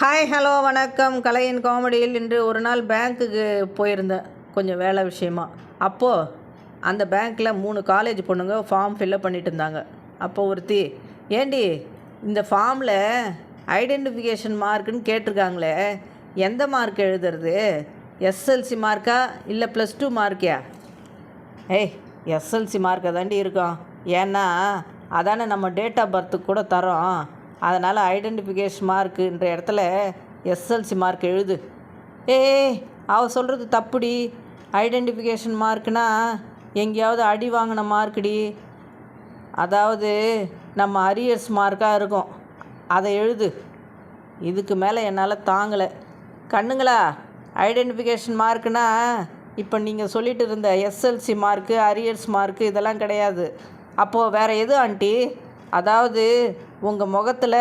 Hi hello வணக்கம். கலையின் காமெடியில் இன்று ஒரு நாள் பேங்க்குக்கு போயிருந்தேன் கொஞ்சம் வேலை விஷயமா. அப்போது அந்த பேங்க்கில் மூணு காலேஜ் பொண்ணுங்க ஃபார்ம் ஃபில்அப் பண்ணிட்டு இருந்தாங்க. அப்போ ஒருத்தி ஏண்டி இந்த ஃபார்மில் ஐடென்டிஃபிகேஷன் மார்க்குன்னு கேட்டிருக்காங்களே. எந்த மார்க் எழுதுறது? எஸ்எல்சி மார்க்கா இல்லை ப்ளஸ் டூ மார்க்கியா ஏய் எஸ்எல்சி மார்க்கை தாண்டி இருக்கும். ஏன்னா அதானே நம்ம டேட் ஆஃப் பர்த்துக்கு கூட தரோம். அதனால் ஐடென்டிஃபிகேஷன் மார்க்குன்ற இடத்துல எஸ்எல்சி மார்க் எழுது. ஏய் அவ சொல்கிறது தப்புடி. ஐடென்டிஃபிகேஷன் மார்க்குனா எங்கேயாவது அடி வாங்கின மார்க்குடி அதாவது நம்ம அரியர்ஸ் மார்க்காக இருக்கும். அதை எழுது. இதுக்கு மேலே என்னால் தாங்கலை. கண்ணுங்களா ஐடென்டிஃபிகேஷன் மார்க்குனா இப்போ நீங்கள் சொல்லிட்டு இருந்த எஸ்எல்சி மார்க்கு அரியர்ஸ் மார்க்கு இதெல்லாம் கிடையாது. அப்போது வேறு எது ஆண்டி? அதாவது உங்கள் முகத்தில்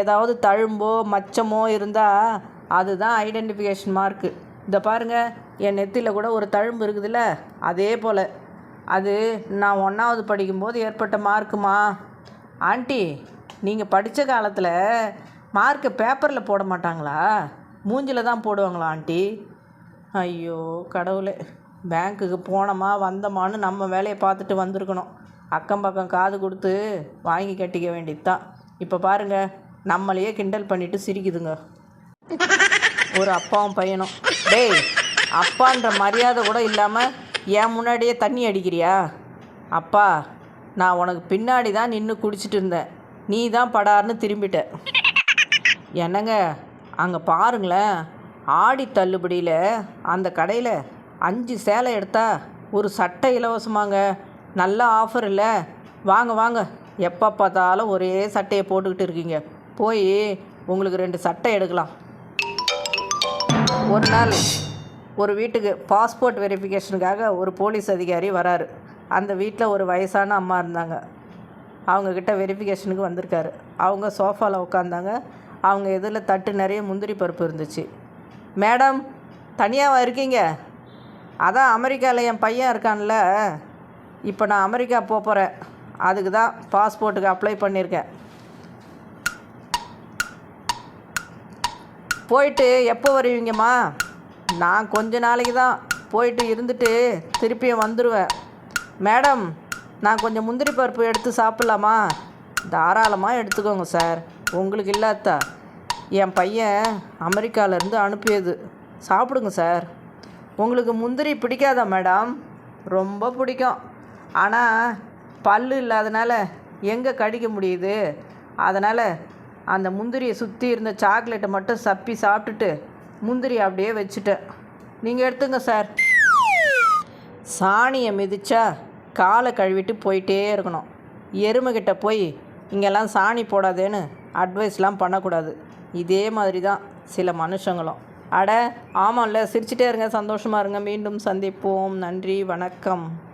ஏதாவது தழும்போ மச்சமோ இருந்தால் அதுதான் ஐடென்டிஃபிகேஷன் மார்க்கு இந்த பாருங்கள் என் நெத்தியில் கூட ஒரு தழும்பு இருக்குதுல்ல அதே போல். அது நான் ஒன்றாவது படிக்கும்போது ஏற்பட்ட மார்க்குமா ஆண்டி நீங்கள் படித்த காலத்தில் மார்க்கை பேப்பரில் போட மாட்டாங்களா? மூஞ்சில் தான் போடுவாங்களா ஆண்டி? ஐயோ கடவுளே. பேங்க்குக்கு போனோமா வந்தோமான்னு நம்ம வேலையை பார்த்துட்டு வந்திருக்கணும். அக்கம் பக்கம் காது கொடுத்து வாங்கி கட்டிக்க வேண்டியது தான் இப்போ பாருங்கள் நம்மளையே கிண்டல் பண்ணிட்டு சிரிக்குதுங்க. ஒரு அப்பாவும் பையனும். டேய் அப்பான்ற மரியாதை கூட இல்லாமல் என் முன்னாடியே தண்ணி அடிக்கிறியா? அப்பா நான் உனக்கு பின்னாடி தான் நின்று குடிச்சிட்டு இருந்தேன். நீ தான் படார்னு திரும்பிட்ட. என்னங்க அங்கே பாருங்களேன். ஆடி தள்ளுபடியில் அந்த கடையில் அஞ்சு சேலை எடுத்தா ஒரு சட்டை இலவசமாங்க. நல்ல ஆஃபர் இல்லை. வாங்க வாங்க. எப்போ பார்த்தாலும் ஒரே சட்டையை போட்டுக்கிட்டு இருக்கீங்க. போய் உங்களுக்கு ரெண்டு சட்டை எடுக்கலாம். ஒரு நாள் ஒரு வீட்டுக்கு பாஸ்போர்ட் வெரிஃபிகேஷனுக்காக ஒரு போலீஸ் அதிகாரி வராரு. அந்த வீட்டில் ஒரு வயசான அம்மா இருந்தாங்க. அவங்கக்கிட்ட வெரிஃபிகேஷனுக்கு வந்திருக்காரு. அவங்க சோஃபாவில் உட்காந்தாங்க அவங்க எதில் தட்டு நிறைய முந்திரி பருப்பு இருந்துச்சு. மேடம் தனியாக இருக்கீங்க? அதான் அமெரிக்காவில் என் பையன் இருக்கான்ல. இப்போ நான் அமெரிக்கா போக போகிறேன் அதுக்கு தான் பாஸ்போர்ட்டுக்கு அப்ளை பண்ணியிருக்கேன் போயிட்டு எப்போ வருவீங்கம்மா? நான் கொஞ்ச நாளைக்கு தான் போயிட்டு இருந்துட்டு திருப்பியும் வந்துடுவேன் மேடம் நான் கொஞ்சம் முந்திரி பருப்பு எடுத்து சாப்பிட்லாமா? தாராளமாக எடுத்துக்கோங்க சார். உங்களுக்கு இல்லாதா என் பையன் அமெரிக்காவிலேருந்து அனுப்பியது. சாப்பிடுங்க சார். உங்களுக்கு முந்திரி பிடிக்காதா மேடம்? ரொம்ப பிடிக்கும். ஆனால் பல்லு இல்லாதனால எங்கே கடிக்க முடியுது? அதனால் அந்த முந்திரியை சுற்றி இருந்த சாக்லேட்டை மட்டும் சப்பி சாப்பிட்டுட்டு முந்திரி அப்படியே வச்சுட்டேன். நீங்கள் எடுத்துங்க சார். சாணியை மிதிச்சா காலை கழுவிட்டு போயிட்டே இருக்கணும். எருமைகிட்ட போய் இங்கெல்லாம் சாணி போடாதேன்னு அட்வைஸ்லாம் பண்ணக்கூடாது. இதே மாதிரி தான் சில மனுஷங்களும். அட ஆமாம்ல சிரிச்சிட்டே இருங்க சந்தோஷமாக இருங்க. மீண்டும் சந்திப்போம். நன்றி வணக்கம்.